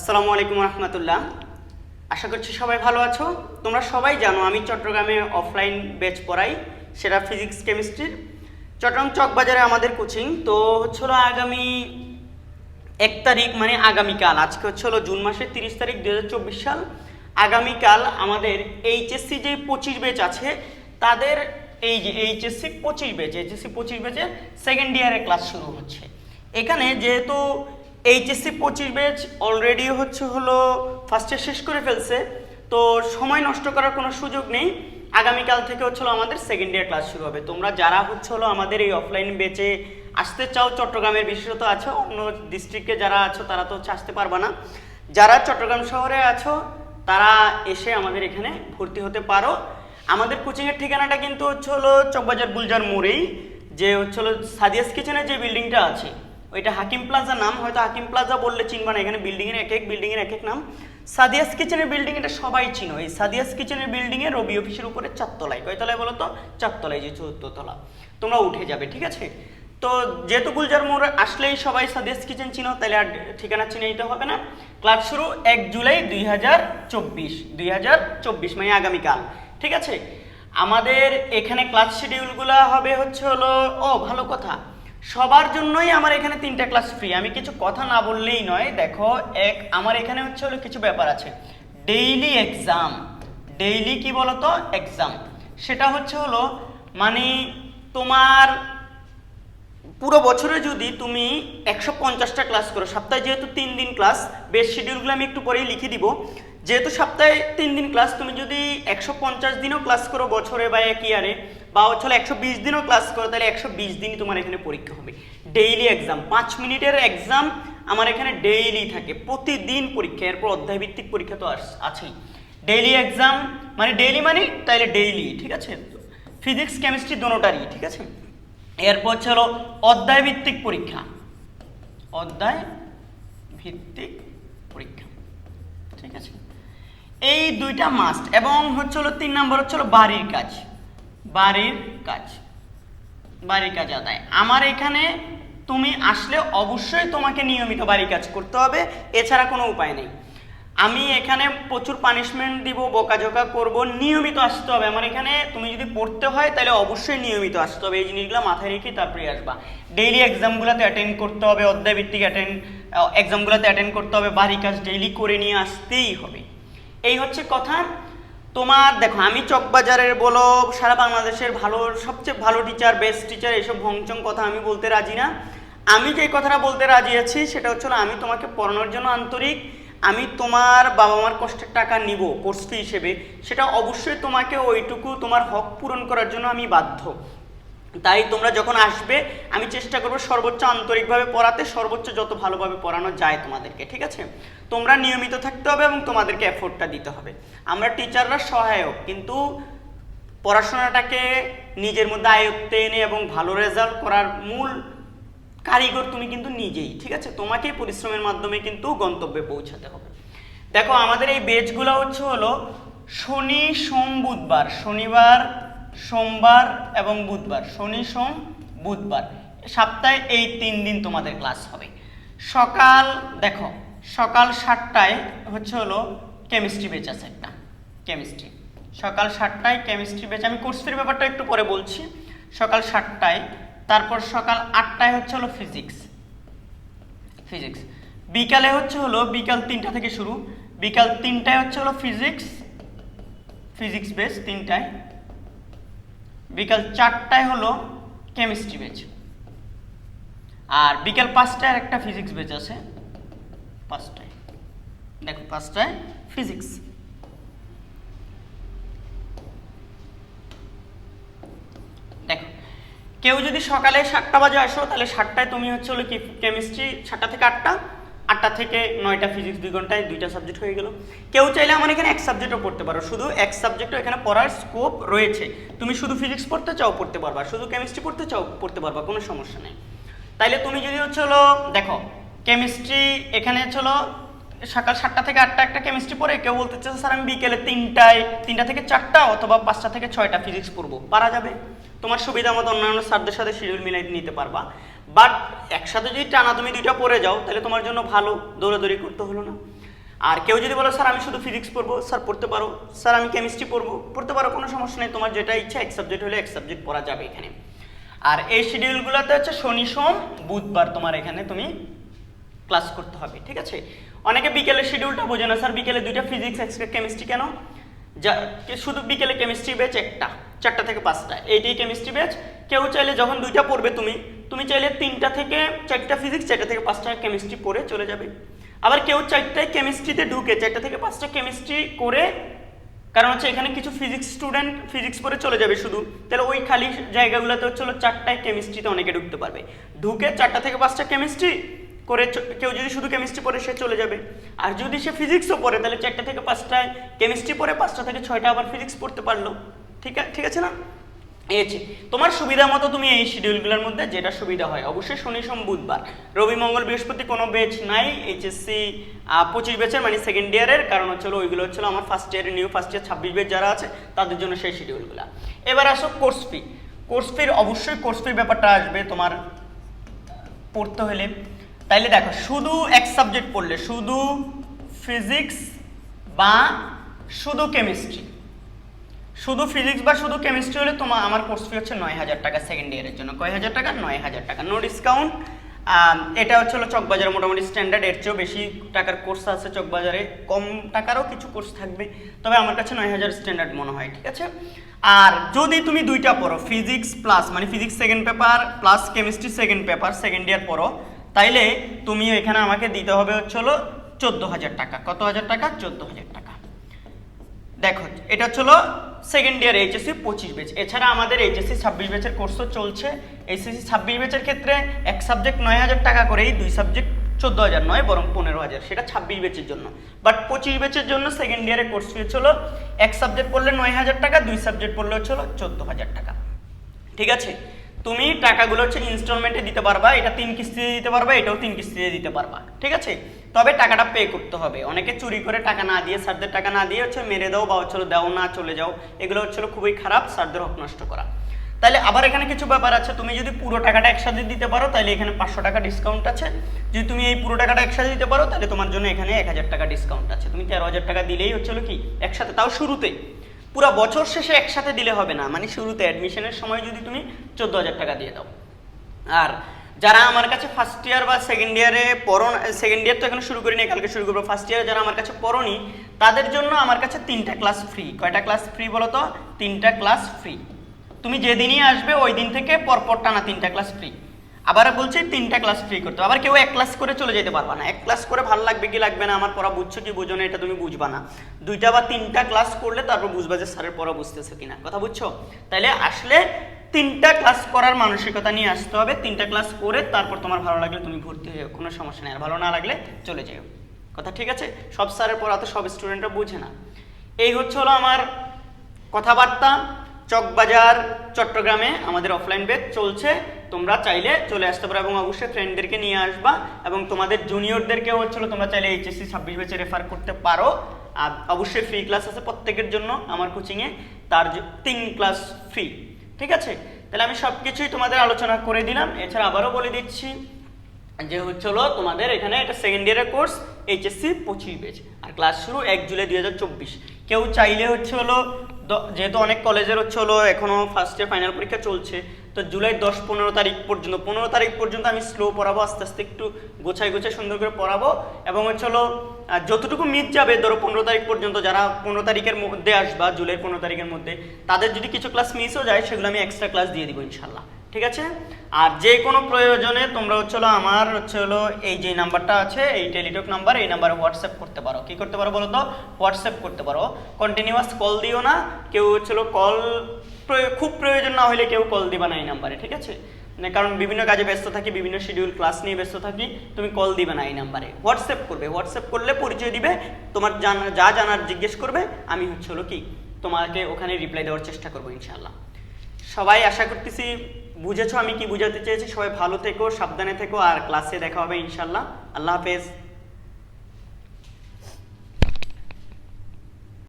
আসসালামু আলাইকুম রহমতুল্লাহ। আশা করছি সবাই ভালো আছো। তোমরা সবাই জানো আমি চট্টগ্রামে অফলাইন ব্যাচ পড়াই, সেটা ফিজিক্স কেমিস্ট্রির চট্টগ্রাম চকবাজারে আমাদের কোচিং তো হচ্ছে হলো আগামী এক তারিখ মানে আগামীকাল। আজকে হচ্ছে হলো জুন মাসের তিরিশ তারিখ দু হাজার চব্বিশ সাল। আগামীকাল আমাদের এইচএসসি যে পঁচিশ ব্যাচ আছে, তাদের এই যে এইচএসসি পঁচিশ ব্যাচ এইচএসসি পঁচিশ ব্যাচের সেকেন্ড ইয়ারের ক্লাস শুরু হচ্ছে। এখানে যেহেতু এইচএসসি পঁচিশ ব্যাচ অলরেডি হচ্ছে হলো ফার্স্ট ইয়ার শেষ করে ফেলছে। তো সময় নষ্ট করার কোনো সুযোগ নেই। আগামীকাল থেকে হচ্ছে হলো আমাদের সেকেন্ড ইয়ার ক্লাস শুরু হবে। তোমরা যারা হচ্ছে হলো আমাদের এই অফলাইন বেচে আসতে চাও, চট্টগ্রামের বিশেষত আছো, অন্য ডিস্ট্রিক্টে যারা আছো, তারা তো হচ্ছে আসতে পারবা না। যারা চট্টগ্রাম শহরে আছো, তারা এসে আমাদের এখানে ভর্তি হতে পারো। আমাদের কোচিংয়ের ঠিকানাটা কিন্তু হচ্ছে হলো চকবাজার বুলজার মোড়েই, যে হচ্ছে হলো সাদিয়াস কিচেনের যে বিল্ডিংটা আছে ওইটা হাকিম প্লাজা নাম, হয়তো হাকিম প্লাজা বললে চিনবা না, এখানে বিল্ডিংয়ের এক এক বিল্ডিংয়ের এক এক নাম। সাদিয়াস কিচেনের বিল্ডিং এটা সবাই চিনো। এই সাদিয়াস কিচেনের বিল্ডিংয়ে রবি অফিসের উপরে চারতলায়। কয়তলায় বলো তো? চারতলায় যে চতুর্থতলা। তোমরা উঠে যাবে, ঠিক আছে? তো যেহেতু গুলজার মোড় আসলেই সবাই সাদিয়াস কিচেন চিনো, তাহলে আর ঠিকানা চিনে নিতে হবে না। ক্লাস শুরু এক জুলাই দুই হাজার চব্বিশ, দুই হাজার চব্বিশ মানে আগামীকাল, ঠিক আছে? আমাদের এখানে ক্লাস শিডিউলগুলো হবে হচ্ছে হলো, ও ভালো কথা সবার জন্যই আমার এখানে তিনটা ক্লাস ফ্রি আমি কিছু কথা না বললেই নয়, দেখো, এক, আমার এখানে হচ্ছে হলো কিছু ব্যাপার আছে। ডেইলি এক্সাম ডেইলি কি বলতো? এক্সাম সেটা হচ্ছে হলো মানে তোমার পুরো বছরে যদি তুমি একশো পঞ্চাশটা ক্লাস করো, সপ্তাহে যেহেতু তিন দিন ক্লাস বেশ শিডিউলগুলো আমি একটু পরেই লিখে দিব। যেহেতু সপ্তাহে তিন দিন ক্লাস তুমি যদি একশো পঞ্চাশ দিনও ক্লাস করো বছরে বা এক ইয়ারে বা হচ্ছে একশো বিশ দিনও ক্লাস করো, তাহলে একশো বিশ দিনই তোমার এখানে পরীক্ষা হবে। ডেইলি এক্সাম পাঁচ মিনিটের এক্সাম আমার এখানে ডেইলি থাকে, প্রতিদিন পরীক্ষা, এরপর অধ্যায়ভিত্তিক পরীক্ষা তো আছেই। ডেইলি এক্সাম মানে ডেইলি মানে তাহলে ডেইলি ঠিক আছে? ফিজিক্স কেমিস্ট্রি দোনোটারই ঠিক আছে? এরপর চলো হলো অধ্যায় ভিত্তিক পরীক্ষা। অধ্যায় ভিত্তিক পরীক্ষা, ঠিক আছে? এই দুইটা মাস্ট এবং হচ্ছে হলো তিন নম্বর হচ্ছে হলো বাড়ির কাজ। বাড়ির কাজ। বাড়ির কাজ আদায়। আমার এখানে তুমি আসলে অবশ্যই তোমাকে নিয়মিত বাড়ির কাজ করতে হবে, এছাড়া কোনো উপায় নেই। আমি এখানে প্রচুর পানিশমেন্ট দিব, বকাঝকা করব, নিয়মিত আসতে হবে। আমার এখানে তুমি যদি পড়তে হয়, তাহলে অবশ্যই নিয়মিত আসতে হবে। এই জিনিসগুলো মাথায় রেখে তারপরে আসবা। ডেইলি এক্সামগুলোতে অ্যাটেন্ড করতে হবে, অধ্যায় ভিত্তিক অ্যাটেন্ড এক্সামগুলোতে অ্যাটেন্ড করতে হবে। বাড়ি কাজ ডেইলি করে নিয়ে আসতেই হবে। এই হচ্ছে কথা। তোমার, দেখো, আমি চকবাজারের বলো, সারা বাংলাদেশের ভালো, সবচেয়ে ভালো টিচার বেস্ট টিচার এইসব ভংচং কথা আমি বলতে রাজি না। আমি যে কথাটা বলতে রাজি আছি, সেটা হচ্ছে আমি তোমাকে পড়ানোর জন্য আন্তরিক। আমি তোমার বাবা মার কষ্টের টাকা নিব কোর্স ফি হিসেবে। সেটা অবশ্যই তোমাকে ওইটুকু তোমার হক পূরণ করার জন্য আমি বাধ্য। তাই তোমরা যখন আসবে, আমি চেষ্টা করব সর্বোচ্চ আন্তরিকভাবে পড়াতে, সর্বোচ্চ যত ভালোভাবে পড়ানো যায় তোমাদেরকে, ঠিক আছে? তোমরা নিয়মিত থাকতে হবে এবং তোমাদেরকে এফোর্টটা দিতে হবে। আমরা টিচাররা সহায়ক, কিন্তু পড়াশোনাটাকে নিজের মধ্যে আয়ত্তে এনে এবং ভালো রেজাল্ট করার মূল কারিগর তুমি কিন্তু নিজেই, ঠিক আছে? তোমাকেই পরিশ্রমের মাধ্যমে কিন্তু গন্তব্যে পৌঁছাতে হবে। দেখো, আমাদের এই বেচগুলো হচ্ছে হলো শনি, সোম, বুধবার। শনিবার সোমবার এবং বুধবার, শনি, সোম, বুধবার। সপ্তাহে এই তিন দিন তোমাদের ক্লাস হবে। সকাল, দেখো, সকাল সাতটায় হচ্ছে হলো কেমিস্ট্রি বেচ আছে একটা, কেমিস্ট্রি। সকাল সাতটায় কেমিস্ট্রি বেচ আমি কোর্স ফির ব্যাপারটা একটু পরে বলছি। সকাল সাতটায়, তারপর সকাল আটটায় হচ্ছে হলো ফিজিক্স। ফিজিক্স। বিকালে হচ্ছে হলো, বিকাল তিনটা থেকে শুরু। বিকাল তিনটায় হচ্ছে হলো ফিজিক্স। ফিজিক্স বেস তিনটায়। বিকাল চারটায় হলো কেমিস্ট্রি বেচ আর বিকাল পাঁচটায় একটা ফিজিক্স বেচ আছে। পাঁচটায়। দেখো, পাঁচটায় ফিজিক্স দেখো, কেউ যদি সকালে সাতটা বাজে আসো, তাহলে সাতটায় তুমি হচ্ছে হলো কি কেমিস্ট্রি সাতটা থেকে আটটা। আটটা থেকে নয়টা ফিজিক্স দুই ঘন্টায় দুইটা সাবজেক্ট হয়ে গেল। কেউ চাইলে আমার এখানে এক সাবজেক্টও পড়তে পারো। শুধু এক সাবজেক্টও এখানে পড়ার স্কোপ রয়েছে। তুমি শুধু ফিজিক্স পড়তে চাও, পড়তে পারবা। শুধু কেমিস্ট্রি পড়তে চাও, পড়তে পারবা। কোনো সমস্যা নেই। তাইলে তুমি যদি হচ্ছে হলো, দেখো কেমিস্ট্রি এখানে হচ্ছে সকাল সাতটা থেকে আটটা একটা কেমিস্ট্রি পড়ে, কেউ বলতে চাচ্ছে, স্যার, আমি বিকেলে তিনটায়, তিনটা থেকে চারটা অথবা পাঁচটা থেকে ছয়টা ফিজিক্স পড়ব। পারা যাবে। তোমার সুবিধা মতো অন্যান্য স্যারদের সাথে শিডিউল মিলাই নিতে পারবা। বাট একসাথে যদি টানা তুমি দুইটা পড়ে যাও, তাহলে তোমার জন্য ভালো দৌড়াদৌড়ি করতে হলো না। আর কেউ যদি বলো, স্যার, আমি শুধু ফিজিক্স পড়ব। স্যার, পড়তে পারো। স্যার, আমি কেমিস্ট্রি পড়ব। পড়তে পারো, কোনো সমস্যা নেই। তোমার যেটা ইচ্ছা, এক সাবজেক্ট হলে এক সাবজেক্ট পড়া যাবে এখানে। আর এই শিডিউলগুলোতে হচ্ছে শনি, সোম, বুধবার তোমার এখানে তুমি ক্লাস করতে হবে, ঠিক আছে? অনেকে বিকেলের শিডিউলটা বোঝে না। স্যার, বিকেলে দুইটা ফিজিক্স কেমিস্ট্রি কেন? যা, শুধু বিকেলে কেমিস্ট্রি বেচ একটা। চারটা থেকে পাঁচটা। এইটাই কেমিস্ট্রি ব্যাচ কেউ চাইলে যখন দুইটা পড়বে তুমি তুমি চাইলে তিনটা থেকে চারটা ফিজিক্স চারটা থেকে পাঁচটা কেমিস্ট্রি পড়ে চলে যাবে। আবার কেউ চারটায় কেমিস্ট্রিতে ঢুকে চারটা থেকে পাঁচটা কেমিস্ট্রি করে, কারণ হচ্ছে এখানে কিছু ফিজিক্স স্টুডেন্ট ফিজিক্স পড়ে চলে যাবে শুধু। তাহলে ওই খালি জায়গাগুলোতে হলো চারটায় কেমিস্ট্রিতে অনেকে ঢুকতে পারবে। ঢুকে চারটা থেকে পাঁচটা কেমিস্ট্রি করে কেউ যদি শুধু কেমিস্ট্রি পড়ে সে চলে যাবে। আর যদি সে ফিজিক্সও পড়ে, তাহলে চারটা থেকে পাঁচটায় কেমিস্ট্রি পড়ে, পাঁচটা থেকে ছয়টা আবার ফিজিক্স পড়তে পারল। ঠিক আছে ঠিক আছে না? এই হচ্ছে তোমার সুবিধা মতো তুমি এই শিডিউলগুলোর মধ্যে যেটা সুবিধা হয়, অবশ্যই শনি সোম বুধবার। রবি, মঙ্গল, বৃহস্পতি কোনো বেচ নাই এইচএসসি পঁচিশ বেচের মানে সেকেন্ড ইয়ারের কারণ হচ্ছিল ওইগুলো হচ্ছিল আমার ফার্স্ট ইয়ারের নিউ ফার্স্ট ইয়ার ছাব্বিশ বেচ যারা আছে, তাদের জন্য সেই শিডিউলগুলো এবার আসো কোর্স ফি কোর্স ফির অবশ্যই কোর্স ফির ব্যাপারটা আসবে তোমার পড়তে হলে। তাইলে দেখো, শুধু এক সাবজেক্ট পড়লে, শুধু ফিজিক্স বা শুধু কেমিস্ট্রি শুধু ফিজিক্স বা শুধু কেমিস্ট্রি হলে তোমার আমার কোর্স ফি হচ্ছে নয় হাজার টাকা সেকেন্ড ইয়ারের জন্য। কয় হাজার টাকা? নয় হাজার টাকা। নো ডিসকাউন্ট এটা হচ্ছে হলো চকবাজারে মোটামুটি স্ট্যান্ডার্ড এর চেয়েও বেশি টাকার কোর্স আছে চকবাজারে। কম টাকারও কিছু কোর্স থাকবে। তবে আমার কাছে নয় হাজার স্ট্যান্ডার্ড মনে হয়, ঠিক আছে? আর যদি তুমি দুইটা পড়ো ফিজিক্স প্লাস মানে physics second paper plus chemistry second paper second year পড়ো, তাইলে তুমি এখানে আমাকে দিতে হবে হচ্ছে হলো চোদ্দ হাজার টাকা। কত হাজার টাকা? চোদ্দ হাজার টাকা। দেখো, এটা হচ্ছিল সেকেন্ড ইয়ার এইচএসসি পঁচিশ বেচ এছাড়া আমাদের এইচএসসি ছাব্বিশ বেচের কোর্সও চলছে। এইচএসসি ছাব্বিশ বেচের ক্ষেত্রে এক সাবজেক্ট নয় হাজার টাকা করেই, দুই সাবজেক্ট চোদ্দ হাজার নয়, বরং পনেরো হাজার। সেটা ছাব্বিশ বেচের জন্য। বাট পঁচিশ বেচের জন্য সেকেন্ড ইয়ারের কোর্স ফি হচ্ছিল এক সাবজেক্ট পড়লে নয় হাজার টাকা, দুই সাবজেক্ট পড়লে হচ্ছিল চোদ্দ হাজার টাকা। ঠিক আছে? তুমি টাকাগুলো হচ্ছে ইনস্টলমেন্টে দিতে পারবা, এটা তিন কিস্তিতে দিতে পারবা, এটাও তিন কিস্তিতে দিতে পারবা। ঠিক আছে? তবে টাকাটা পে করতে হবে। অনেকে চুরি করে টাকা না দিয়ে, স্যারদের টাকা না দিয়ে হচ্ছে মেরে দাও বা হচ্ছে দাও, না চলে যাও, এগুলো হচ্ছে খুবই খারাপ স্যারদের হক নষ্ট করা। তাহলে আবার এখানে কিছু ব্যাপার আছে, তুমি যদি পুরো টাকাটা একসাথে দিতে পারো, তাহলে এখানে পাঁচশো টাকা ডিসকাউন্ট আছে। যদি তুমি এই পুরো টাকাটা একসাথে দিতে পারো, তাহলে তোমার জন্য এখানে এক হাজার টাকা ডিসকাউন্ট আছে। তুমি তেরো হাজার টাকা দিলেই হচ্ছে হলো কি, একসাথে, তাও শুরুতে পুরো বছর শেষে একসাথে দিলে হবে না মানে শুরুতে অ্যাডমিশনের সময় যদি তুমি চোদ্দ হাজার টাকা দিয়ে দাও। আর যারা আমার কাছে ফার্স্ট ইয়ার বা সেকেন্ড ইয়ারে পড়ো সেকেন্ড ইয়ার তো এখন শুরু করিনি, কালকে শুরু করব। ফার্স্ট ইয়ারে যারা আমার কাছে পড়নি, তাদের জন্য আমার কাছে তিনটা ক্লাস ফ্রি কয়টা ক্লাস ফ্রি বলো তো? তিনটা ক্লাস ফ্রি তুমি যেদিনই আসবে, ওই দিন থেকে পরপর টানা তিনটা ক্লাস ফ্রি আবার বলছি তিনটা ক্লাস ফ্রি করতে। আবার কেউ এক ক্লাস করে চলে যেতে পারবা না। এক ক্লাস করে ভালো লাগবে কি লাগবে না? আমার পড়া বুঝছ কি বুঝো না, এটা তুমি বুঝবা না। দুইটা বা তিনটা ক্লাস করলে তারপর বুঝবা যে স্যারের পড়া বুঝতেছো কিনা। কথা বুঝছ? তাইলে আসলে তিনটা ক্লাস করার মানসিকতা নিয়ে আসতে হবে। তিনটা ক্লাস করে তারপর তোমার ভালো লাগলে তুমি ভর্তি হয়ে কোনো সমস্যা নেই। আর ভালো না লাগলে চলে যাও কথা ঠিক আছে? সব স্যারের পড়া তো সব স্টুডেন্টরা বুঝে না। এই হচ্ছে হলো আমার কথাবার্তা। চকবাজার, চট্টগ্রামে আমাদের অফলাইন বেচ চলছে। তোমরা চাইলে চলে আসতে পারো এবং অবশ্যই ফ্রেন্ডদেরকে নিয়ে আসবা এবং তোমাদের জুনিয়রদেরকেও হচ্ছিল তোমরা চাইলে এইচএসসি ছাব্বিশ বেচে রেফার করতে পারো। আর অবশ্যই ফ্রি ক্লাস আছে প্রত্যেকের জন্য আমার কোচিংয়ে তার তিন ক্লাস ফ্রি ঠিক আছে? তাহলে আমি সব কিছুই তোমাদের আলোচনা করে দিলাম। এছাড়া আবারও বলে দিচ্ছি যে হচ্ছে হলো তোমাদের এখানে এটা সেকেন্ড ইয়ারের কোর্স এইচএসসি পঁচিশ বেজ আর ক্লাস শুরু এক জুলাই দুই হাজার চব্বিশ। কেউ চাইলে হচ্ছে হলো দ- যেহেতু অনেক কলেজের হচ্ছে হলো এখনও ফার্স্ট ইয়ার ফাইনাল পরীক্ষা চলছে, তো জুলাই দশ পনেরো তারিখ পর্যন্ত, পনেরো তারিখ পর্যন্ত আমি স্লো পড়াবো, আস্তে আস্তে একটু গোছাই গোছাই সুন্দর করে পড়াবো এবং হচ্ছে হলো যতটুকু মিস যাবে, ধরো পনেরো তারিখ পর্যন্ত যারা পনেরো তারিখের মধ্যে আসবা জুলাই পনেরো তারিখের মধ্যে, তাদের যদি কিছু ক্লাস মিসও যায়, সেগুলো আমি এক্সট্রা ক্লাস দিয়ে দিব ইনশাল্লাহ। ঠিক আছে? আর যে কোনো প্রয়োজনে তোমরা হচ্ছে হলো আমার হচ্ছে হলো এই যে নাম্বারটা আছে, এই টেলিটক নাম্বার, এই নাম্বারে হোয়াটসঅ্যাপ করতে পারো। কি করতে পারো বলো তো? হোয়াটসঅ্যাপ করতে পারো। কন্টিনিউয়াস কল দিও না। কেউ হচ্ছে হলো কল খুব প্রয়োজন না হলে কেউ কল দিবা না এই নাম্বারে, ঠিক আছে? মানে কারণ বিভিন্ন কাজে ব্যস্ত থাকি, বিভিন্ন শিডিউল ক্লাস নিয়ে ব্যস্ত থাকি, তুমি কল দিবে না এই নাম্বারে। হোয়াটসঅ্যাপ করবে। হোয়াটসঅ্যাপ করলে পরিচয় দিবে, তোমার জানা, যা জানার জিজ্ঞেস করবে, আমি হচ্ছে হলো কি তোমাকে ওখানে রিপ্লাই দেওয়ার চেষ্টা করব ইনশাল্লাহ সবাই আশা করতেছি বুঝেছ আমি কি বুঝাতে চেয়েছি? সবাই ভালো থেকো, সাবধানে থেকো, আর ক্লাসে দেখা হবে ইনশাল্লাহ আল্লাহ হাফেজ।